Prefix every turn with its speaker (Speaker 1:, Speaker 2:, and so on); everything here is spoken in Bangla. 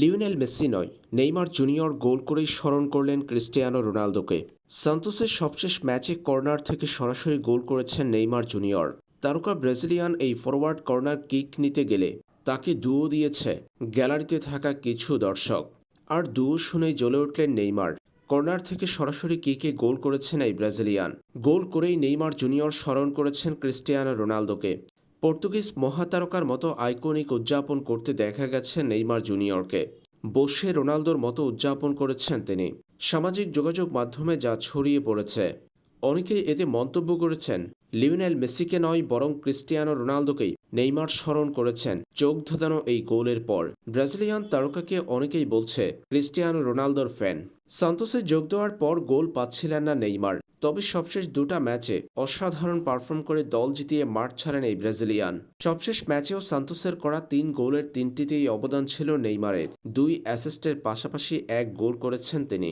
Speaker 1: লিওনেল মেসি নয় নেইমার জুনিয়র গোল করেই স্মরণ করলেন ক্রিস্টিয়ানো রোনালদোকে। সান্তোসের সবশেষ ম্যাচে কর্নার থেকে সরাসরি গোল করেছেন নেইমার জুনিয়র। তারকা ব্রাজিলিয়ান এই ফরওয়ার্ড কর্নার কিক নিতে গেলে তাকে দুও দিয়েছে গ্যালারিতে থাকা কিছু দর্শক। আর দুও শুনেই জ্বলে উঠলেন নেইমার। কর্নার থেকে সরাসরি কিকে গোল করেছেন এই ব্রাজিলিয়ান। গোল করেই নেইমার জুনিয়র স্মরণ করেছেন ক্রিস্টিয়ানো রোনালদোকে। পর্তুগিজ মহাতারকার মতো আইকনিক উদযাপন করতে দেখা গেছে নেইমার জুনিয়রকে। বসে রোনালদোর মতো উদযাপন করেছেন তিনি। সামাজিক যোগাযোগ মাধ্যমে যা ছড়িয়ে পড়েছে। অনেকেই এতে মন্তব্য করেছেন, লিওনেল মেসিকে নয়, বরং ক্রিস্টিয়ানো রোনালদোকেই নেইমার স্মরণ করেছেন। চোখ ধাঁধানো এই গোলের পর ব্রাজিলিয়ান তারকাকে অনেকেই বলছে, ক্রিস্টিয়ানো রোনালদোর ফ্যান। সান্তোসে যোগ দেওয়ার পর গোল পাচ্ছিলেন না নেইমার। তবে সবশেষ দুটা ম্যাচে অসাধারণ পারফর্ম করে দল জিতিয়ে মাঠ ছাড়েন এই ব্রাজিলিয়ান। সবশেষ ম্যাচেও সান্তোসের করা তিন গোলের তিনটিতেই অবদান ছিল নেইমারের। দুই অ্যাসিস্টের পাশাপাশি এক গোল করেছেন তিনি।